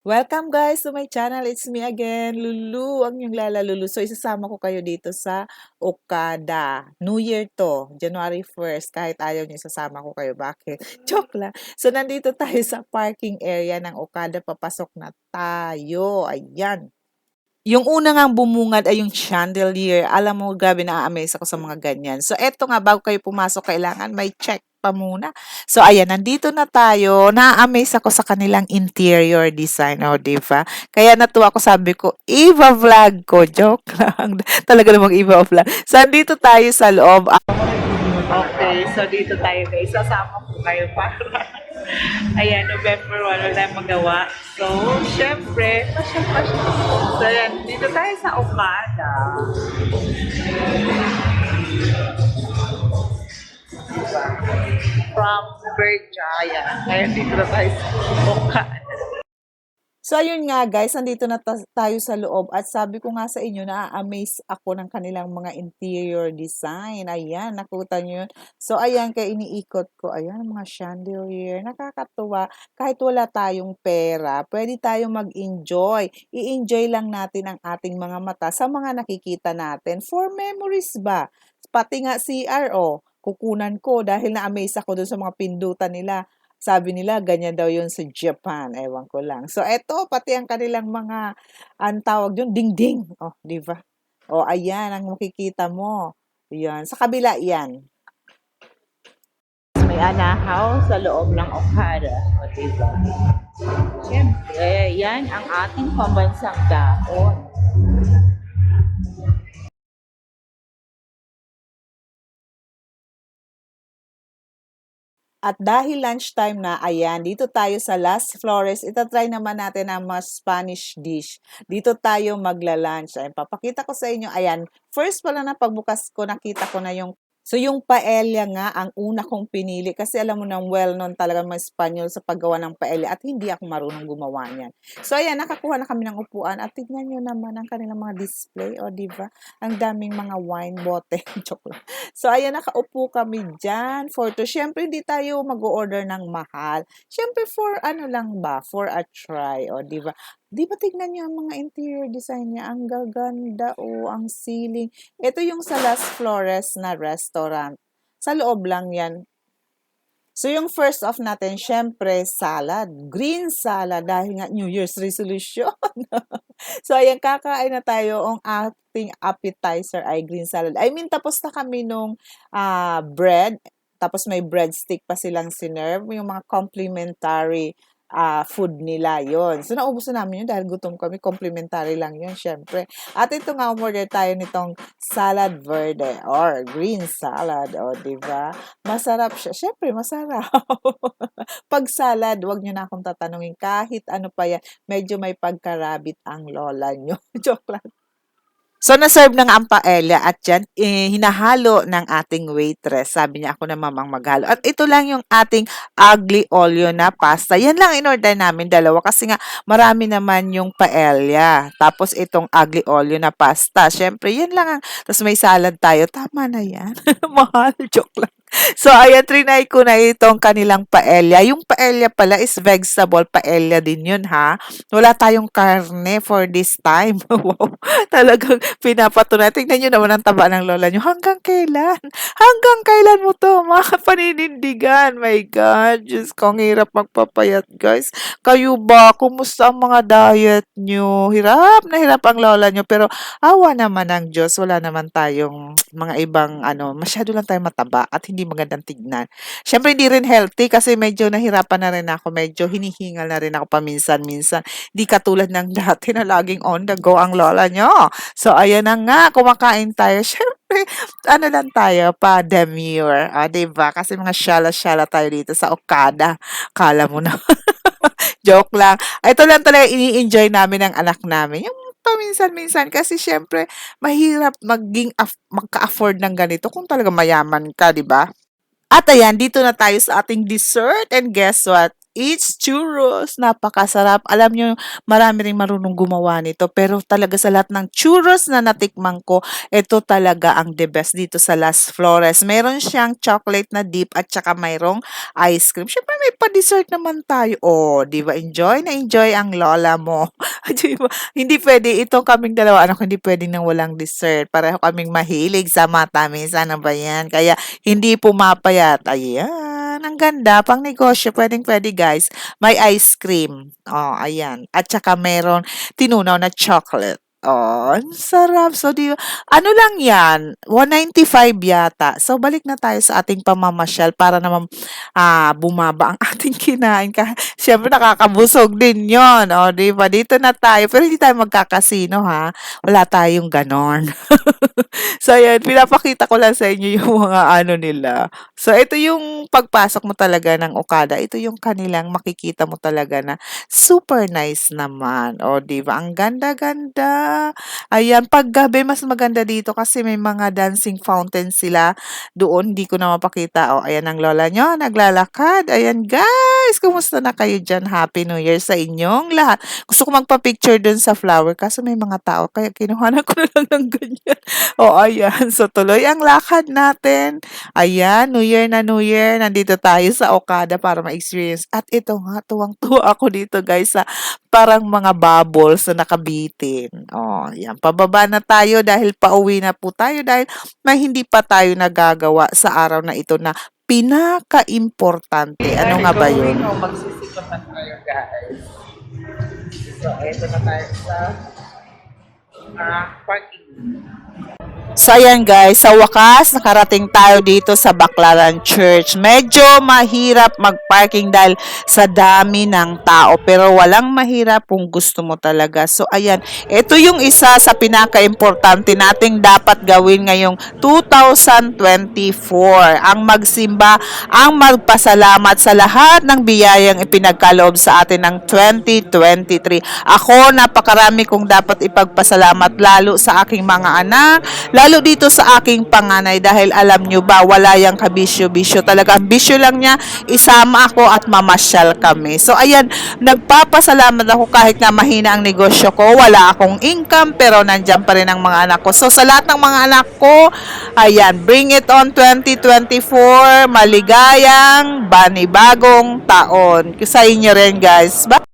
Welcome guys to my channel. It's me again, Lulu, ang yung Lala Lulu. So isasama ko kayo dito sa Okada. New Year to, January 1st. Kahit ayaw niyo isasama ko kayo. Bakit? Joke lang. So nandito tayo sa parking area ng Okada. Papasok na tayo. Ayan. Yung una ngang bumungad ay yung chandelier. Alam mo, grabe na-amaze ako sa mga ganyan. So, eto nga, bago kayo pumasok, kailangan may check pa muna. So, ayan, nandito na tayo. Na-amaze ako sa kanilang interior design, o, di ba? Kaya natuwa ako, sabi ko, Eva vlog ko. Joke lang. Talaga namang Eva vlog. So, andito tayo sa loob. Okay, so dito tayo guys. Sasama ko kayo para Ayan, November 1, wala tayong magawa. So, syempre, pasya-pasya. So, ayan, dito tayo sa Okada. Diba? From Berjaya. Kaya dito na tayo sa Okada. So, ayun nga guys, nandito na ta- tayo sa loob at sabi ko nga sa inyo, na-amaze ako ng kanilang mga interior design. Ayan, nakuta nyo yun. So, ayan, kaya iniikot ko. Ayan, mga chandelier. Nakakatuwa. Kahit wala tayong pera, pwede tayong mag-enjoy. I-enjoy lang natin ang ating mga mata sa mga nakikita natin. For memories ba? Pati nga CRO, kukunan ko dahil na-amaze ako dun sa mga pindutan nila. Sabi nila, ganyan daw yun sa Japan. Ewan ko lang. So, eto, pati ang kanilang mga, ang tawag yun, ding-ding. Oh, di ba? Oh, ayan, ang makikita mo. Yan. Sa kabila, yan. May anahaw sa loob ng Okada. O, di ba? Siyempre, yan ang ating pambansang dahon. At dahil lunchtime na, ayan, dito tayo sa Las Flores. Itatry naman natin ang mas Spanish dish. Dito tayo magla-lunch. Ayan, papakita ko sa inyo. Ayan, first pala na pagbukas ko, nakita ko na yung So, yung paella nga ang una kong pinili kasi alam mo nang well-known talaga mga Espanyol sa paggawa ng paella at hindi ako marunong gumawa niyan. So, ayan, nakakuha na kami ng upuan at tignan nyo naman ang kanilang mga display, o di ba? Ang daming mga wine bote. Joke. So, ayan, nakaupo kami dyan for to. Siyempre, hindi tayo mag-order ng mahal. Siyempre, for ano lang ba? For a try, o di ba? Di ba tignan niyo ang mga interior design niya? Ang gaganda, o ang ceiling. Ito yung sa Las Flores na restaurant. Sa loob lang yan. So, yung first off natin, syempre, salad. Green salad dahil nga New Year's resolution. so, ayan, kakain na tayo. Ang ating appetizer ay green salad. I mean, tapos na kami nung ah, bread. Tapos may breadstick pa silang sinerve. Yung mga complimentary ah, food nila yon So, naubos na namin yun dahil gutom kami. Complimentary lang yun, syempre. At ito nga, umorder tayo nitong salad verde or green salad. O, di ba? Masarap siya. Syempre, masarap. Pag salad, wag nyo na akong tatanungin. Kahit ano pa yan, medyo may pagkarabit ang lola nyo. Joke lang. So, na-serve na nga ang paella at yan, eh, hinahalo ng ating waitress. Sabi niya ako na mamang maghalo. At ito lang yung ating ugly olio na pasta. Yan lang in-order namin dalawa kasi nga marami naman yung paella. Tapos itong ugly olio na pasta. Siyempre, yan lang ang... Tapos may salad tayo. Tama na yan. Mahal. Joke lang. So, ayan, trinay ko na itong kanilang paella. Yung paella pala is vegetable paella din yun, ha? Wala tayong karne for this time. wow. Talagang pinapatunay. Tingnan nyo naman ang taba ng lola nyo. Hanggang kailan? Hanggang kailan mo to, mga? My God, Diyos ko, ang hirap magpapayat, guys. Kayo ba? Kumusta ang mga diet nyo? Hirap na hirap ang lola nyo. Pero, awa naman ng Diyos. Wala naman tayong mga ibang, ano, masyado lang tayo mataba at hindi magandang tignan. Siyempre, hindi rin healthy kasi medyo nahirapan na rin ako. Medyo hinihingal na rin ako paminsan-minsan. Di katulad ng dati na laging on the go ang lola nyo. So, ayan na nga, kumakain tayo. Siyempre, ano lang tayo, pa demure. Ah, diba? Kasi mga syala-syala tayo dito sa Okada. Kala mo na. Joke lang. Ito lang talaga ini-enjoy namin ng anak namin. Yung paminsan-minsan kasi syempre mahirap maging af- magka-afford ng ganito kung talaga mayaman ka, di ba? At ayan, dito na tayo sa ating dessert and guess what? It's churros. Napakasarap. Alam nyo, marami ring marunong gumawa nito. Pero talaga sa lahat ng churros na natikman ko, ito talaga ang the best dito sa Las Flores. Meron siyang chocolate na dip at saka mayroong ice cream. Siyempre may pa-dessert naman tayo. Oh, di ba? Enjoy na enjoy ang lola mo. Di hindi pwede. Ito kaming dalawa, anak, hindi pwede nang walang dessert. Pareho kaming mahilig sa matamis. Ano ba yan? Kaya hindi pumapayat. Ayan. Ang ganda. Pang negosyo. Pwedeng pwede guys. May ice cream. Oh, ayan. At saka meron tinunaw na chocolate. Oh, ang sarap. So, di, ano lang yan? 195 yata. So, balik na tayo sa ating pamamasyal para naman ah, bumaba ang ating kinain. Ka Siyempre, nakakabusog din yon O, di ba? Dito na tayo. Pero hindi tayo magkakasino, ha? Wala tayong ganon. so, ayan. Pinapakita ko lang sa inyo yung mga ano nila. So, ito yung pagpasok mo talaga ng Okada. Ito yung kanilang makikita mo talaga na super nice naman. O, di ba? Ang ganda-ganda. Ayan, pag gabi, mas maganda dito kasi may mga dancing fountain sila doon. Hindi ko na mapakita. O, ayan ang lola nyo, naglalakad. Ayan, guys, kumusta na kayo dyan? Happy New Year sa inyong lahat. Gusto ko magpa-picture dun sa flower kaso may mga tao, kaya kinuhanan ko na lang ng ganyan. O, ayan. So, tuloy ang lakad natin. Ayan, New Year na New Year. Nandito tayo sa Okada para ma-experience. At ito nga, tuwang-tuwa ako dito, guys, sa parang mga bubbles na nakabitin. Oh, yan. Pababa na tayo dahil pauwi na po tayo dahil may hindi pa tayo nagagawa sa araw na ito na pinaka-importante. Ano nga ba yun? Home, magsisikotan tayo guys. So, eto na tayo sa ah, parking. So ayan guys, sa wakas nakarating tayo dito sa Baclaran Church. Medyo mahirap mag-parking dahil sa dami ng tao pero walang mahirap kung gusto mo talaga. So ayan, ito yung isa sa pinaka-importante nating dapat gawin ngayong 2024. Ang magsimba, ang magpasalamat sa lahat ng biyayang ipinagkaloob sa atin ng 2023. Ako, napakarami kong dapat ipagpasalamat lalo sa aking mga anak, lalo dito sa aking panganay dahil alam nyo ba, wala yung kabisyo-bisyo. Talaga, bisyo lang niya, isama ako at mamasyal kami. So, ayan, nagpapasalamat ako kahit na mahina ang negosyo ko, wala akong income, pero nandyan pa rin ang mga anak ko. So, sa lahat ng mga anak ko, ayan, bring it on 2024, maligayang, banibagong taon. Sa inyo rin, guys. Bye!